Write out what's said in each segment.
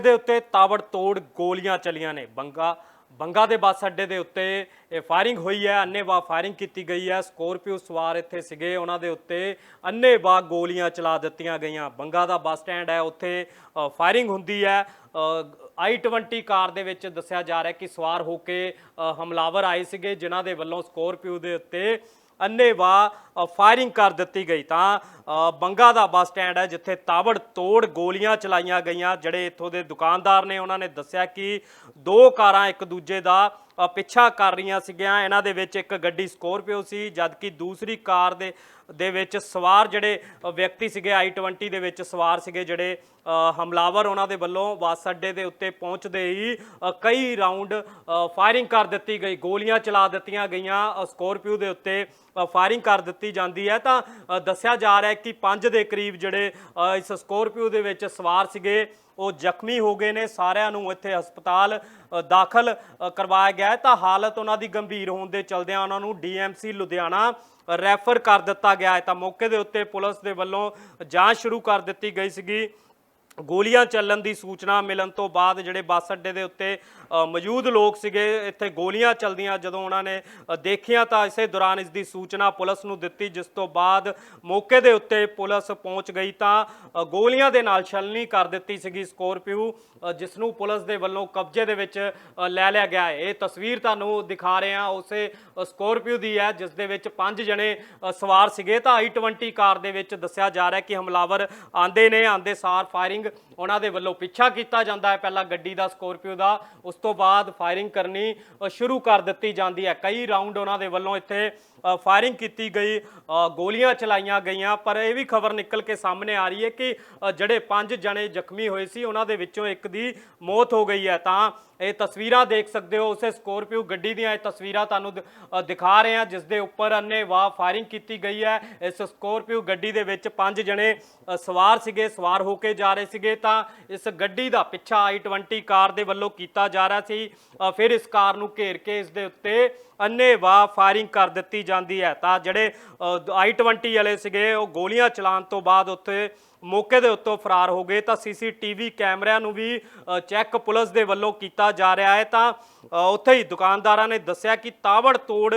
ਦੇ ਉੱਤੇ ਤਾਬੜ ਤੋੜ ਗੋਲੀਆਂ ਚਲੀਆਂ ਨੇ। ਬੰਗਾ ਬੰਗਾ ਦੇ ਬੱਸ ਅੱਡੇ ਦੇ ਉੱਤੇ ਇਹ ਫਾਇਰਿੰਗ ਹੋਈ ਹੈ ਅੰਨੇਵਾਹ ਫਾਇਰਿੰਗ ਕੀਤੀ ਗਈ ਹੈ। ਸਕੋਰਪੀਓ ਸਵਾਰ ਇੱਥੇ ਸੀਗੇ ਉਹਨਾਂ ਦੇ ਉੱਤੇ ਅੰਨੇਵਾਹ ਗੋਲੀਆਂ ਚਲਾ ਦਿੱਤੀਆਂ ਗਈਆਂ। ਬੰਗਾ ਦਾ ਬੱਸ ਸਟੈਂਡ ਹੈ ਉੱਥੇ ਅ, ਫਾਇਰਿੰਗ ਹੁੰਦੀ ਹੈ। i20 ਕਾਰ ਦੇ ਵਿੱਚ ਦੱਸਿਆ ਜਾ ਰਿਹਾ ਕਿ ਸਵਾਰ ਹੋ ਕੇ ਅ, ਹਮਲਾਵਰ ਆਏ ਸੀਗੇ ਜਿਨ੍ਹਾਂ ਦੇ ਵੱਲੋਂ ਸਕੋਰਪੀਓ ਦੇ ਉੱਤੇ ਅੰਨੇਵਾਹ ਫਾਇਰਿੰਗ ਕਰ ਦਿੱਤੀ ਗਈ ਤਾਂ ਬੰਗਾ ਦਾ ਬੱਸ ਸਟੈਂਡ ਹੈ ਜਿੱਥੇ ਤਾਬੜ ਤੋੜ ਗੋਲੀਆਂ ਚਲਾਈਆਂ ਗਈਆਂ। ਜਿਹੜੇ ਇੱਥੋਂ ਦੇ ਦੁਕਾਨਦਾਰ ਨੇ, ਉਹਨਾਂ ਨੇ ਦੱਸਿਆ ਕਿ ਦੋ ਕਾਰਾਂ ਇੱਕ ਦੂਜੇ ਦਾ ਪਿੱਛਾ ਕਰ ਰਹੀਆਂ ਸੀਗੀਆਂ। ਇਹਨਾਂ ਦੇ ਵਿੱਚ ਇੱਕ ਗੱਡੀ ਸਕੋਰਪੀਓ ਸੀ, ਜਦਕਿ ਦੂਸਰੀ ਕਾਰ ਦੇ ਦੇ ਵਿੱਚ ਸਵਾਰ ਜਿਹੜੇ ਵਿਅਕਤੀ ਸੀਗੇ i20 ਦੇ ਵਿੱਚ ਸਵਾਰ ਸੀਗੇ, ਜਿਹੜੇ ਹਮਲਾਵਰ ਉਹਨਾਂ ਦੇ ਵੱਲੋਂ ਬੱਸ ਅੱਡੇ ਦੇ ਉੱਤੇ ਪਹੁੰਚਦੇ ਹੀ ਕਈ ਰਾਉਂਡ ਫਾਇਰਿੰਗ ਕਰ ਦਿੱਤੀ ਗਈ। ਗੋਲੀਆਂ ਚਲਾ ਦਿੱਤੀਆਂ ਗਈਆਂ। ਸਕੋਰਪੀਓ ਦੇ ਉੱਤੇ ਫਾਇਰਿੰਗ ਕਰ ਦਿੱਤੀ ਜਾਂਦੀ ਹੈ। ਤਾਂ ਦੱਸਿਆ ਜਾ ਰਿਹਾ ਹੈ ਕਿ 5 ਦੇ ਕਰੀਬ ਜਿਹੜੇ ਇਸ ਸਕੋਰਪੀਓ ਦੇ ਵਿੱਚ ਸਵਾਰ ਸੀਗੇ, ਉਹ ਜ਼ਖਮੀ ਹੋ ਗਏ ਨੇ। ਸਾਰਿਆਂ ਨੂੰ ਇੱਥੇ ਹਸਪਤਾਲ ਦਾਖਲ ਕਰਵਾਇਆ ਗਿਆ ਹੈ। ਤਾਂ ਹਾਲਤ ਉਹਨਾਂ ਦੀ ਗੰਭੀਰ ਹੋਣ ਦੇ ਚਲਦਿਆਂ ਉਹਨਾਂ ਨੂੰ ਡੀਐਮਸੀ ਲੁਧਿਆਣਾ ਰੈਫਰ ਕਰ ਦਿੱਤਾ ਗਿਆ ਹੈ। ਤਾਂ ਮੌਕੇ ਦੇ ਉੱਤੇ ਪੁਲਿਸ ਦੇ ਵੱਲੋਂ ਜਾਂਚ ਸ਼ੁਰੂ ਕਰ ਦਿੱਤੀ ਗਈ ਸੀਗੀ। ਗੋਲੀਆਂ ਚੱਲਣ ਦੀ ਸੂਚਨਾ ਮਿਲਣ ਤੋਂ ਬਾਅਦ ਜਿਹੜੇ ਬੱਸ ਅੱਡੇ ਦੇ ਉੱਤੇ ਮੌਜੂਦ ਲੋਕ ਸੀਗੇ ਇੱਥੇ ਗੋਲੀਆਂ ਚੱਲਦੀਆਂ ਜਦੋਂ ਉਹਨਾਂ ਨੇ ਅ, ਦੇਖੀਆਂ ਤਾਂ ਇਸੇ ਦੌਰਾਨ ਇਸ ਦੀ ਸੂਚਨਾ ਪੁਲਿਸ ਨੂੰ ਦਿੱਤੀ ਜਿਸ ਤੋਂ ਬਾਅਦ ਮੌਕੇ ਦੇ ਉੱਤੇ ਪੁਲਿਸ ਪਹੁੰਚ ਗਈ ਤਾਂ ਗੋਲੀਆਂ ਦੇ ਨਾਲ ਛਲਣੀ ਕਰ ਦਿੱਤੀ ਸੀਗੀ ਸਕੋਰਪੀਓ ਜਿਸ ਨੂੰ ਪੁਲਿਸ ਦੇ ਵੱਲੋਂ ਕਬਜ਼ੇ ਦੇ ਵਿੱਚ ਲੈ ਲਿਆ ਗਿਆ ਹੈ। ਇਹ ਤਸਵੀਰ ਤੁਹਾਨੂੰ ਦਿਖਾ ਰਹੇ ਹਾਂ। ਉਸੇ ਸਕੋਰਪੀਓ ਦੀ ਹੈ ਜਿਸ ਦੇ ਵਿੱਚ ਪੰਜ ਜਣੇ ਸਵਾਰ ਸੀਗੇ। ਤਾਂ i20 ਕਾਰ ਦੇ ਵਿੱਚ ਦੱਸਿਆ ਜਾ ਰਿਹਾ ਕਿ ਹਮਲਾਵਰ ਆਂਦੇ ਨੇ ਆਂਦੇ ਸਾਰ ਫਾਇਰਿੰਗ ਉਹਨਾਂ ਦੇ ਵੱਲੋਂ ਪਿੱਛਾ ਕੀਤਾ ਜਾਂਦਾ ਹੈ। ਪਹਿਲਾਂ ਗੱਡੀ ਦਾ ਸਕੋਰਪੀਓ ਦਾ, ਉਸ ਤੋਂ ਬਾਅਦ ਫਾਇਰਿੰਗ ਕਰਨੀ ਸ਼ੁਰੂ ਕਰ ਦਿੱਤੀ ਜਾਂਦੀ ਹੈ। ਕਈ ਰਾਉਂਡ ਉਹਨਾਂ ਦੇ ਵੱਲੋਂ ਇੱਥੇ ਫਾਇਰਿੰਗ ਕੀਤੀ ਗਈ ਗੋਲੀਆਂ ਚਲਾਈਆਂ ਗਈਆਂ। ਪਰ ਇਹ ਵੀ ਖਬਰ ਨਿਕਲ ਕੇ ਸਾਹਮਣੇ ਆ ਰਹੀ ਹੈ ਕਿ ਜਿਹੜੇ ਪੰਜ ਜਣੇ ਜ਼ਖਮੀ ਹੋਏ ਸੀ, ਉਹਨਾਂ ਦੇ ਵਿੱਚੋਂ ਇੱਕ ਦੀ ਮੌਤ ਹੋ ਗਈ ਹੈ। ਤਾਂ ਇਹ ਤਸਵੀਰਾਂ ਦੇਖ ਸਕਦੇ ਹੋ ਉਸੇ ਸਕੋਰਪੀਓ ਗੱਡੀ ਦੀਆਂ ਇਹ ਤਸਵੀਰਾਂ ਤੁਹਾਨੂੰ ਦ- ਦਿਖਾ ਰਹੇ ਹਾਂ ਜਿਸ ਦੇ ਉੱਪਰ ਅੰਨੇਵਾਹ ਫਾਇਰਿੰਗ ਕੀਤੀ ਗਈ ਹੈ। ਇਸ ਸਕੋਰਪੀਓ ਗੱਡੀ ਦੇ ਵਿੱਚ ਪੰਜ ਜਣੇ ਸਵਾਰ ਸੀਗੇ ਸਵਾਰ ਹੋ ਕੇ ਜਾ ਰਹੇ ਸੀਗੇ। ਤਾਂ ਇਸ ਗੱਡੀ ਦਾ ਪਿੱਛਾ i20 ਕਾਰ ਦੇ ਵੱਲੋਂ ਕੀਤਾ ਜਾ ਰਿਹਾ ਸੀ। ਫਿਰ ਇਸ ਕਾਰ ਨੂੰ ਘੇਰ ਕੇ ਇਸ ਦੇ ਉੱਤੇ ਅੰਨੇਵਾਹ ਫਾਇਰਿੰਗ ਕਰ ਦਿੱਤੀ ਜਾਂਦੀ ਹੈ। ਤਾਂ ਜਿਹੜੇ ਅ, i20 ਵਾਲੇ ਸੀਗੇ ਉਹ ਗੋਲੀਆਂ ਚਲਾਉਣ ਤੋਂ ਬਾਅਦ ਉੱਥੇ ਮੌਕੇ ਦੇ ਉੱਤੋਂ ਫਰਾਰ ਹੋ ਗਏ ਤਾਂ ਸੀਸੀਟੀਵੀ ਕੈਮਰਿਆਂ ਨੂੰ ਵੀ ਚੈੱਕ ਪੁਲਿਸ ਦੇ ਵੱਲੋਂ ਕੀਤਾ ਜਾ ਰਿਹਾ ਹੈ। ਤਾਂ ਉੱਥੇ ਹੀ ਦੁਕਾਨਦਾਰਾਂ ਨੇ ਦੱਸਿਆ ਕਿ ਤਾਵੜ ਤੋੜ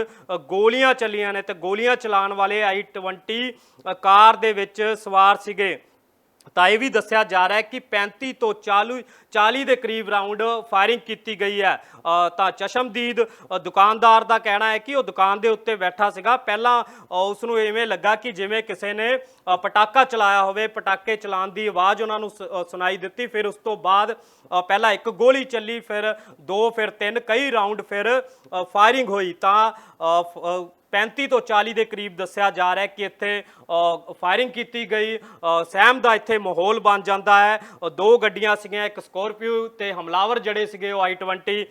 ਗੋਲੀਆਂ ਚੱਲੀਆਂ ਨੇ ਤੇ ਗੋਲੀਆਂ ਚਲਾਉਣ ਵਾਲੇ i20 ਅ, ਕਾਰ ਦੇ ਵਿੱਚ ਸਵਾਰ ਸੀਗੇ। ਤਾਂ ਇਹ ਵੀ ਦੱਸਿਆ ਜਾ ਰਿਹਾ ਹੈ ਕਿ 35 ਤੋਂ 40 40 ਦੇ ਕਰੀਬ ਰਾਉਂਡ ਫਾਇਰਿੰਗ ਕੀਤੀ ਗਈ ਹੈ। ਤਾਂ ਚਸ਼ਮਦੀਦ ਦੁਕਾਨਦਾਰ ਦਾ ਕਹਿਣਾ ਹੈ ਕਿ ਉਹ ਦੁਕਾਨ ਦੇ ਉੱਤੇ ਬੈਠਾ ਸੀਗਾ। ਪਹਿਲਾਂ ਉਸ ਨੂੰ ਐਵੇਂ ਲੱਗਾ ਕਿ ਜਿਵੇਂ ਕਿਸੇ ਨੇ ਪਟਾਕਾ ਚਲਾਇਆ ਹੋਵੇ, ਪਟਾਕੇ ਚਲਾਉਣ ਦੀ ਆਵਾਜ਼ ਉਹਨਾਂ ਨੂੰ ਸ- ਸੁਣਾਈ ਦਿੱਤੀ। ਫਿਰ ਉਸ ਤੋਂ ਬਾਅਦ ਪਹਿਲਾਂ ਇੱਕ ਗੋਲੀ ਚੱਲੀ, ਫਿਰ ਦੋ, ਫਿਰ ਤਿੰਨ, ਕਈ ਰਾਉਂਡ ਫਿਰ ਫਾਇਰਿੰਗ ਹੋਈ। ਤਾਂ 35 ਤੋਂ 40 ਦੇ ਕਰੀਬ ਦੱਸਿਆ ਜਾ ਰਿਹਾ ਹੈ ਕਿ ਇੱਥੇ ਫਾਇਰਿੰਗ ਕੀਤੀ ਗਈ। ਸਹਿਮ ਦਾ ਇੱਥੇ ਮਾਹੌਲ ਬਣ ਜਾਂਦਾ ਹੈ। ਦੋ ਗੱਡੀਆਂ ਸੀਗੀਆਂ ਇੱਕ ਸਕੋਰਪੀਓ ਤੇ ਹਮਲਾਵਰ ਜਿਹੜੇ ਸੀਗੇ ਉਹ i20 ਅ,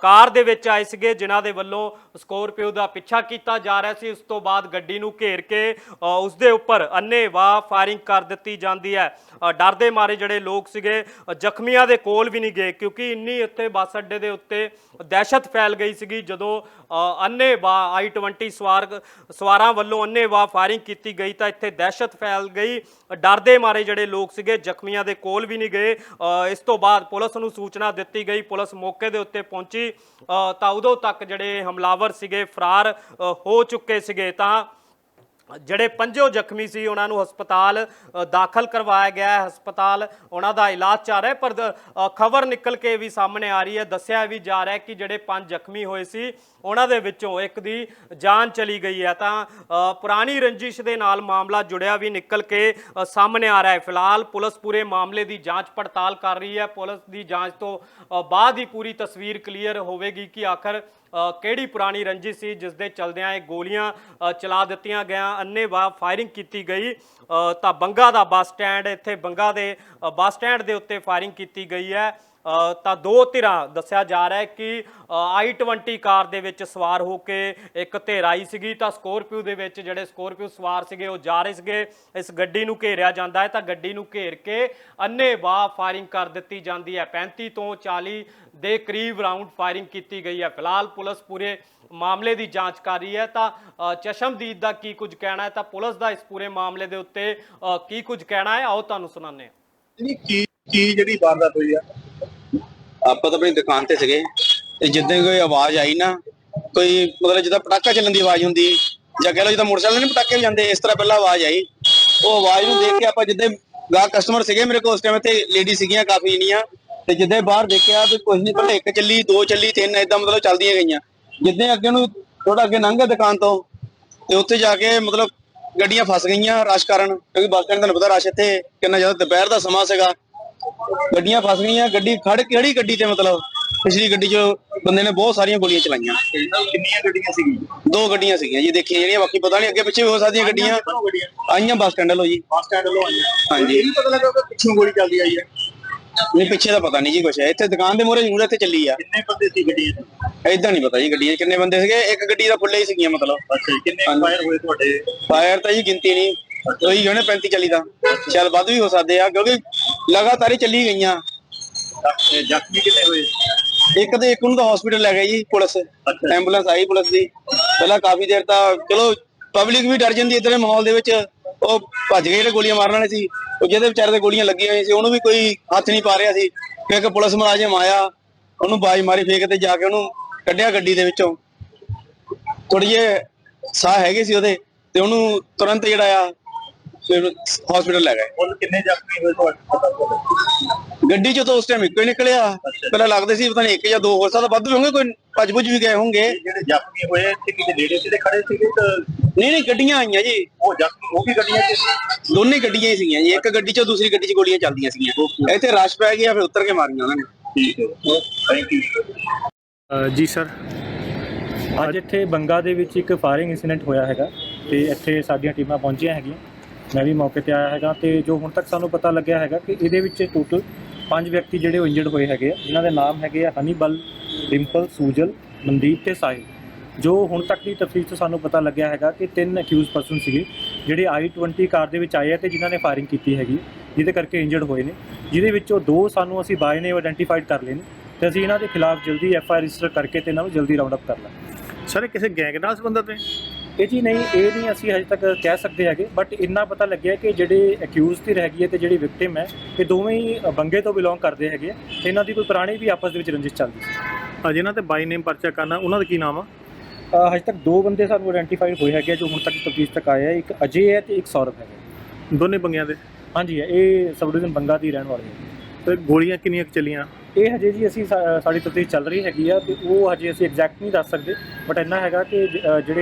ਕਾਰ ਦੇ ਵਿੱਚ ਆਏ ਸੀਗੇ ਜਿਨ੍ਹਾਂ ਦੇ ਵੱਲੋਂ ਸਕੋਰਪੀਓ ਦਾ ਪਿੱਛਾ ਕੀਤਾ ਜਾ ਰਿਹਾ ਸੀ। ਉਸ ਤੋਂ ਬਾਅਦ ਗੱਡੀ ਨੂੰ ਘੇਰ ਕੇ ਉਸ ਦੇ ਉੱਪਰ ਅੰਨੇਵਾਹ ਫਾਇਰਿੰਗ ਕਰ ਦਿੱਤੀ ਜਾਂਦੀ ਹੈ। ਅ, ਡਰ ਦੇ ਮਾਰੇ ਜਿਹੜੇ ਲੋਕ ਸੀਗੇ ਜ਼ਖਮੀਆਂ ਦੇ ਕੋਲ ਵੀ ਨਹੀਂ ਗਏ ਕਿਉਂਕਿ ਇੰਨੀ ਇੱਥੇ ਬੱਸ ਅੱਡੇ ਦੇ ਉੱਤੇ ਦਹਿਸ਼ਤ ਫੈਲ ਗਈ ਸੀਗੀ ਜਦੋਂ ਅ, ਅੰਨੇਵਾਹ i20 ਸਵਾਰ ਸਵਾਰਾਂ ਵੱਲੋਂ ਅੰਨੇਵਾਹ ਫਾਇਰਿੰਗ ਕੀਤੀ ਗਈ ਤਾਂ ਇੱਥੇ ਦਹਿਸ਼ਤ ਫੈਲ ਗਈ। ਡਰ ਦੇ ਮਾਰੇ ਜਿਹੜੇ ਲੋਕ ਸੀਗੇ ਜ਼ਖਮੀਆਂ ਦੇ ਕੋਲ ਵੀ ਨਹੀਂ ਗਏ। ਇਸ ਤੋਂ ਬਾਅਦ ਪੁਲਿਸ ਨੂੰ ਸੂਚਨਾ ਦਿੱਤੀ ਗਈ। ਪੁਲਿਸ ਮੌਕੇ ਦੇ ਉੱਤੇ ਪਹੁੰਚ ਅ, ਤਾਂ ਉਦੋਂ ਤੱਕ ਜਿਹੜੇ ਹਮਲਾਵਰ ਸੀਗੇ ਫਰਾਰ ਅ, ਹੋ ਚੁੱਕੇ ਸੀਗੇ। ਤਾਂ ਜਿਹੜੇ ਪੰਜੋ ਜ਼ਖਮੀ ਸੀ ਉਹਨਾਂ ਨੂੰ ਹਸਪਤਾਲ ਦਾਖਲ ਕਰਵਾਇਆ ਗਿਆ ਹੈ। ਹਸਪਤਾਲ ਉਹਨਾਂ ਦਾ ਇਲਾਜ ਚੱਲ ਰਿਹਾ ਹੈ, ਪਰ ਖਬਰ ਨਿਕਲ ਕੇ ਵੀ ਸਾਹਮਣੇ ਆ ਰਹੀ ਹੈ। ਦੱਸਿਆ ਵੀ ਜਾ ਰਿਹਾ ਕਿ ਜਿਹੜੇ ਪੰਜ ਜ਼ਖਮੀ ਹੋਏ ਸੀ ਉਹਨਾਂ ਦੇ ਵਿੱਚੋਂ ਇੱਕ ਦੀ ਜਾਨ ਚਲੀ ਗਈ ਹੈ। ਤਾਂ ਪੁਰਾਣੀ ਰੰਜਿਸ਼ ਦੇ ਨਾਲ ਮਾਮਲਾ ਜੁੜਿਆ ਵੀ ਨਿਕਲ ਕੇ ਸਾਹਮਣੇ ਆ ਰਿਹਾ ਹੈ। ਫਿਲਹਾਲ ਪੁਲਿਸ ਪੂਰੇ ਮਾਮਲੇ ਦੀ ਜਾਂਚ ਪੜਤਾਲ ਕਰ ਰਹੀ ਹੈ। ਪੁਲਿਸ ਦੀ ਜਾਂਚ ਤੋਂ ਬਾਅਦ ਹੀ ਪੂਰੀ ਤਸਵੀਰ ਕਲੀਅਰ ਹੋਵੇਗੀ ਕਿ ਆਖਰ ਕਿਹੜੀ ਪੁਰਾਣੀ ਰੰਜਿਸ਼ ਸੀ ਜਿਸ ਦੇ ਚਲਦਿਆਂ ਇਹ ਗੋਲੀਆਂ ਚਲਾ ਦਿੱਤੀਆਂ ਗਿਆ ਅੰਨੇਵਾਹ ਫਾਇਰਿੰਗ ਕੀਤੀ ਗਈ। ਤਾਂ ਬੰਗਾ ਦਾ ਬੱਸ ਸਟੈਂਡ, ਇੱਥੇ ਬੰਗਾ ਦੇ ਬੱਸ ਸਟੈਂਡ ਦੇ ਉੱਤੇ ਫਾਇਰਿੰਗ ਕੀਤੀ ਗਈ ਹੈ। ਤਾਂ ਦੋ ਧਿਰਾਂ ਦੱਸਿਆ ਜਾ ਰਿਹਾ ਹੈ ਕਿ i20 ਕਾਰ ਦੇ ਵਿੱਚ ਸਵਾਰ ਹੋ ਕੇ ਇੱਕ ਧਿਰ ਆਈ ਸੀਗੀ ਤਾਂ ਸਕੋਰਪੀਓ ਦੇ ਵਿੱਚ ਜਿਹੜੇ ਸਕੋਰਪੀਓ ਸਵਾਰ ਸੀਗੇ ਉਹ ਜਾ ਰਹੇ ਸੀਗੇ। ਇਸ ਗੱਡੀ ਨੂੰ ਘੇਰਿਆ ਜਾਂਦਾ ਹੈ ਤਾਂ ਗੱਡੀ ਨੂੰ ਘੇਰ ਕੇ ਅੰਨੇਵਾਹ ਫਾਇਰਿੰਗ ਕਰ ਦਿੱਤੀ ਜਾਂਦੀ ਹੈ। 35 ਤੋਂ 40 ਦੇ ਕਰੀਬ ਰਾਉਂਡ ਫਾਇਰਿੰਗ ਕੀਤੀ ਗਈ ਹੈ। ਫਿਲਹਾਲ ਪੁਲਿਸ ਪੂਰੇ ਮਾਮਲੇ ਦੀ ਜਾਂਚ ਕਰ ਰਹੀ ਹੈ ਤਾਂ ਅ, ਚਸ਼ਮਦੀਦ ਦਾ ਕੀ ਕੁਝ ਕਹਿਣਾ ਹੈ? ਤਾਂ ਪੁਲਿਸ ਦਾ ਇਸ ਪੂਰੇ ਮਾਮਲੇ ਦੇ ਉੱਤੇ ਕੀ ਕੁਝ ਕਹਿਣਾ ਹੈ? ਆਓ ਤੁਹਾਨੂੰ ਸੁਣਾਉਂਦੇ ਹਾਂ। ਕੀ ਕੀ ਜਿਹੜੀ ਵਾਰਦਾਤ ਹੋਈ ਆ? ਆਪਾਂ ਤਾਂ ਆਪਣੀ ਦੁਕਾਨ ਤੇ ਸੀਗੇ ਤੇ ਜਿੱਦਾਂ ਕੋਈ ਆਵਾਜ਼ ਆਈ ਨਾ, ਕੋਈ ਮਤਲਬ ਜਿੱਦਾਂ ਪਟਾਕਾ ਚੱਲਣ ਦੀ ਆਵਾਜ਼ ਹੁੰਦੀ, ਜਾਂ ਕਹਿ ਲਓ ਜਿੱਦਾਂ ਮੋਟਰਸਾਈਕਲ ਨਹੀਂ ਪਟਾਕੇ ਜਾਂਦੇ ਇਸ ਤਰ੍ਹਾਂ ਪਹਿਲਾਂ ਆਵਾਜ਼ ਆਈ। ਉਹ ਆਵਾਜ਼ ਨੂੰ ਦੇਖ ਕੇ ਆਪਾਂ ਜਿੱਦਾਂ ਗਾ ਕਸਟਮਰ ਸੀਗੇ, ਮੇਰੇ ਕੋਲ ਉਸ ਟਾਈਮ ਇੱਥੇ ਲੇਡੀ ਸੀਗੀਆਂ, ਕਾਫੀ ਜਣੀਆਂ ਤੇ ਜਿੱਦਾਂ ਬਾਹਰ ਦੇਖਿਆ ਤੇ ਕੁਝ ਨਹੀਂ, ਪਹਿਲਾਂ ਇੱਕ ਚੱਲੀ, ਦੋ ਚੱਲੀ, ਤਿੰਨ ਏਦਾਂ ਮਤਲਬ ਚੱਲਦੀਆਂ ਗਈਆਂ। ਜਿੱਦਾਂ ਅੱਗੇ ਨੂੰ ਥੋੜਾ ਅੱਗੇ ਲੰਘ ਗਏ ਦੁਕਾਨ ਤੋਂ, ਤੇ ਉੱਥੇ ਜਾ ਕੇ ਮਤਲਬ ਗੱਡੀਆਂ ਫਸ ਗਈਆਂ, ਰਸ਼ ਕਾਰਨ, ਕਿਉਂਕਿ ਬੱਸ ਸਟੈਂਡ ਤੁਹਾਨੂੰ ਪਤਾ ਰਸ਼ ਇੱਥੇ ਕਿੰਨਾ ਜ਼ਿਆਦਾ, ਦੁਪਹਿਰ ਦਾ ਸਮਾਂ ਸੀਗਾ। ਗੱਡੀਆਂ ਫਸ ਗਈਆਂ ਗੱਡੀ ਖੜ ਕਿਹੜੀ ਗੱਡੀ ਤੇ ਮਤਲਬ ਪਿਛਲੀ ਗੱਡੀ 'ਚ ਬੰਦੇ ਨੇ ਬਹੁਤ ਸਾਰੀਆਂ ਗੋਲੀਆਂ ਚਲਾਈਆਂ। ਕਿੰਨੀਆਂ ਗੱਡੀਆਂ ਸੀਗੀਆਂ? ਦੋ ਗੱਡੀਆਂ ਸੀਗੀਆਂ ਜੀ ਦੇਖੀਆਂ ਜਿਹੜੀਆਂ ਬਾਕੀ ਪਤਾ ਨਹੀਂ ਅੱਗੇ ਪਿੱਛੇ ਵੀ ਹੋ ਸਕਦੀਆਂ ਗੱਡੀਆਂ। ਆਈਆਂ ਬੱਸ ਸਟੈਂਡ ਵੱਲੋਂ ਜੀ। ਬੱਸ ਸਟੈਂਡ ਵੱਲੋਂ ਆਈਆਂ। ਹਾਂਜੀ। ਇਹ ਪਤਾ ਲੱਗਾ ਕਿ ਪਿੱਛੋਂ ਗੋਲੀ ਚੱਲਦੀ ਆਈ ਹੈ। ਨਹੀਂ ਪਿੱਛੇ ਦਾ ਪਤਾ ਨਹੀਂ ਜੀ ਕੁਛ। ਇੱਥੇ ਦੁਕਾਨ ਦੇ ਮੂਹਰੇ ਜ਼ਰੂਰ ਇੱਥੇ ਚੱਲੀ ਆ। ਕਿੰਨੇ ਬੰਦੇ ਸੀ ਗੱਡੀਆਂ 'ਚ ਏਦਾਂ ਨਹੀਂ ਪਤਾ ਜੀ ਗੱਡੀਆਂ 'ਚ ਕਿੰਨੇ ਬੰਦੇ ਸੀਗੇ ਇੱਕ ਗੱਡੀ ਦਾ ਫੁੱਲੇ ਹੀ ਸੀਗੀਆਂ ਮਤਲਬ। ਅੱਛਾ ਕਿੰਨੇ। ਫਾਇਰ ਹੋਏ ਤੁਹਾਡੇ? ਫਾਇਰ ਤਾਂ ਜੀ ਗਿਣਤੀ ਨਹੀਂ ਉਹੀ ਹੋਣੇ 35 40 ਦਾ। ਚੱਲ ਵੱਧ ਵੀ ਹੋ ਸਕਦੇ ਆ ਕਿਉਂਕਿ ਲਗਾਤਾਰ ਹੀ ਚੱਲੀ ਗਈਆਂ। ਜ਼ਖਮੀ ਕਿੰਨੇ ਹੋਏ? ਇੱਕ ਤੇ ਇੱਕ ਨੂੰ ਤਾਂ ਹਸਪੀਟਲ ਲੈ ਗਏ ਜੀ ਪੁਲਿਸ। ਐਂਬੂਲੈਂਸ ਆਈ ਪੁਲਿਸ ਦੀ। ਪਹਿਲਾਂ ਕਾਫੀ ਦੇਰ ਤਾਂ ਚਲੋ ਪਬਲਿਕ ਵੀ ਡਰ ਜਾਂਦੀ ਇਦਾਂ ਮਾਹੌਲ ਦੇ ਵਿੱਚ। ਉਹ ਭੱਜ ਗਏ ਜਿਹੜੇ ਗੋਲੀਆਂ ਮਾਰਨ ਵਾਲੇ ਸੀ। ਉਹ ਜਿਹਦੇ ਵਿਚਾਰੇ ਦੇ ਗੋਲੀਆਂ ਲੱਗੀਆਂ ਹੋਈਆਂ ਸੀ ਉਹਨੂੰ ਵੀ ਕੋਈ ਹੱਥ ਨਹੀਂ ਪਾ ਰਿਹਾ ਸੀ। ਫਿਰ ਇੱਕ ਪੁਲਿਸ ਮੁਲਾਜ਼ਮ ਆਇਆ ਉਹਨੂੰ ਬਾਜ ਮਾਰੀ ਫੇਕ ਤੇ ਜਾ ਕੇ ਉਹਨੂੰ ਕੱਢਿਆ ਗੱਡੀ ਦੇ ਵਿੱਚੋਂ। ਥੋੜੀ ਜਿਹੇ ਸਾਹ ਹੈਗੇ ਸੀ ਉਹਦੇ ਤੇ ਉਹਨੂੰ ਤੁਰੰਤ ਜਿਹੜਾ ਆ ਫਿਰ ਹਸਪੀਟਲ ਲੈ ਗਏ। ਕੁੱਲ ਕਿੰਨੇ ਜ਼ਖਮੀ ਹੋਏ ਤੁਹਾਡੇ ਪਤਾ ਗੱਡੀ ਚੋਂ ਤਾਂ ਉਸ ਟਾਈਮ ਇੱਕੋ ਹੀ ਨਿਕਲਿਆ। ਪਹਿਲਾਂ ਲੱਗਦੇ ਸੀ ਪਤਾ ਨਹੀਂ ਇੱਕ ਜਾਂ ਦੋ ਹੋ ਸਕਦਾ ਵੱਧ ਵੀ ਹੋਣਗੇ ਕੋਈ ਭੱਜ ਭੁੱਜ ਵੀ ਗਏ ਹੋਣਗੇ। ਜਿਹੜੇ ਜ਼ਖਮੀ ਹੋਏ ਇੱਥੇ ਕਿਤੇ ਨੇੜੇ ਤੇ ਖੜੇ ਸੀਗੇ ਤਾਂ ਨਹੀਂ ਨਹੀਂ ਗੱਡੀਆਂ ਆਈਆਂ ਜੀ। ਉਹ ਜ਼ਖਮੀ ਉਹ ਵੀ ਗੱਡੀਆਂ 'ਚ ਸੀ? ਦੋਨੇ ਗੱਡੀਆਂ ਹੀ ਸੀਗੀਆਂ ਜੀ। ਇੱਕ ਗੱਡੀ ਚੋਂ ਦੂਸਰੀ ਗੱਡੀ 'ਚ ਗੋਲੀਆਂ ਚੱਲਦੀਆਂ ਸੀਗੀਆਂ। ਇੱਥੇ ਰਸ਼ ਪੈ ਗਿਆ ਫਿਰ ਉੱਤਰ ਕੇ ਮਾਰੀਆਂ ਉਹਨਾਂ ਨੇ। ਠੀਕ ਹੈ। ਥੈਂਕ ਯੂ ਅ, ਜੀ ਸਰ। ਅੱਜ ਇੱਥੇ ਬੰਗਾ ਦੇ ਵਿੱਚ ਇੱਕ ਫਾਇਰਿੰਗ ਇਨਸੀਡੈਂਟ ਹੋਇਆ ਹੈਗਾ ਤੇ ਇੱਥੇ ਸਾਡੀਆਂ ਟੀਮਾਂ ਪਹੁੰਚੀਆਂ ਹੈਗੀਆਂ। ਮੈਂ ਵੀ ਮੌਕੇ ਤੇ ਆਇਆ ਹੈਗਾ ਤੇ ਜੋ ਹੁਣ ਤੱਕ ਸਾਨੂੰ ਪਤਾ ਲੱਗਿਆ ਹੈਗਾ ਕਿ ਇਹਦੇ ਵਿੱਚ ਟੋਟਲ ਪੰਜ ਵਿਅਕਤੀ ਜਿਹੜੇ ਉਹ ਇੰਜਰਡ ਹੋਏ ਹੈਗੇ ਆ, ਜਿਨ੍ਹਾਂ ਦੇ ਨਾਮ ਹੈਗੇ ਆ ਹਨੀਬਲ, ਡਿੰਪਲ, ਸੂਜਲ, ਮਨਦੀਪ ਤੇ ਸਾਹਿਲ ਜੋ ਹੁਣ ਤੱਕ ਦੀ ਤਫਤੀਸ਼ ਤੋਂ ਸਾਨੂੰ ਪਤਾ ਲੱਗਿਆ ਹੈਗਾ ਕਿ ਤਿੰਨ ਅਕਿਊਜ਼ ਪਰਸਨ ਸੀਗੇ, ਜਿਹੜੇ i20 ਕਾਰ ਦੇ ਵਿੱਚ ਆਏ ਆ ਤੇ ਜਿਨ੍ਹਾਂ ਨੇ ਫਾਇਰਿੰਗ ਕੀਤੀ ਹੈਗੀ, ਜਿਹਦੇ ਕਰਕੇ ਇੰਜਰਡ ਹੋਏ ਨੇ। ਜਿਹਦੇ ਵਿੱਚੋਂ ਦੋ ਸਾਨੂੰ ਅਸੀਂ ਬਾਏ ਨੇ ਆਇਡੈਂਟੀਫਾਈਡ ਕਰ ਲਏ ਨੇ ਤੇ ਅਸੀਂ ਇਹਨਾਂ ਦੇ ਖਿਲਾਫ ਜਲਦੀ ਐਫ ਆਈ ਆਰ ਰਜਿਸਟਰ ਕਰਕੇ ਤੇ ਇਹਨਾਂ ਨੂੰ ਜਲਦੀ ਰਾਉਂਡ ਅਪ ਕਰ ਲਾਂਗੇ। ਸਰ ਕਿਸੇ ਗੈਂਗ ਨਾਲ ਸੰਬੰਧਤ ਹੈ ਇਹ ਜੀ ਨਹੀਂ ਇਹ ਨਹੀਂ ਅਸੀਂ ਹਜੇ ਤੱਕ ਕਹਿ ਸਕਦੇ ਹੈਗੇ ਬਟ ਇੰਨਾ ਪਤਾ ਲੱਗਿਆ ਕਿ ਜਿਹੜੇ ਅਕਿਊਜ਼ ਦੀ ਹੈਗੀ ਹੈ ਤੇ ਜਿਹੜੀ ਵਿਕਟਿਮ ਹੈ ਇਹ ਦੋਵੇਂ ਹੀ ਬੰਗੇ ਤੋਂ ਬਿਲੋਂਗ ਕਰਦੇ ਹੈਗੇ ਆ। ਤੇ ਇਹਨਾਂ ਦੀ ਕੋਈ ਪੁਰਾਣੀ ਵੀ ਆਪਸ ਦੇ ਵਿੱਚ ਰੰਜਿਸ਼ ਚੱਲਦੀ ਸੀ। ਅ, ਜਿਨ੍ਹਾਂ ਤੇ ਬਾਈ ਨੇਮ ਪਰਚਾ ਕਰਨਾ ਉਹਨਾਂ ਦਾ ਕੀ ਨਾਮ ਆ? ਅ, ਹਜੇ ਤੱਕ ਦੋ ਬੰਦੇ ਸਾਨੂੰ ਆਇਡੈਂਟੀਫਾਈ ਹੋਏ ਹੈਗੇ ਆ ਜੋ ਹੁਣ ਤੱਕ ਤਫਤੀਸ਼ ਤੱਕ ਆਏ ਆ। ਇੱਕ ਅਜੇ ਹੈ ਤੇ ਇੱਕ ਸੌਰਵ ਹੈਗਾ ਦੋਨੇ ਬੰਗਿਆਂ ਦੇ? ਹਾਂਜੀ ਇਹ ਸਬ ਡਿਵੀਜ਼ਨ ਬੰਗਾ ਦੀ ਰਹਿਣ ਵਾਲੇ ਹੈ ਤੇ ਗੋਲੀਆਂ ਕਿੰਨੀਆਂ ਕੁ ਚੱਲੀਆਂ? ਇਹ ਹਜੇ ਜੀ ਅਸੀਂ ਸਾ- ਸਾਡੀ ਤਫਤੀਸ਼ ਚੱਲ ਰਹੀ ਹੈਗੀ ਆ ਤੇ ਉਹ ਹਜੇ ਅਸੀਂ ਐਗਜ਼ੈਕਟ ਨਹੀਂ ਦੱਸ ਸਕਦੇ ਬਟ ਇੰਨਾ ਹੈਗਾ ਕਿ ਜ- ਅ, ਜਿਹੜੇ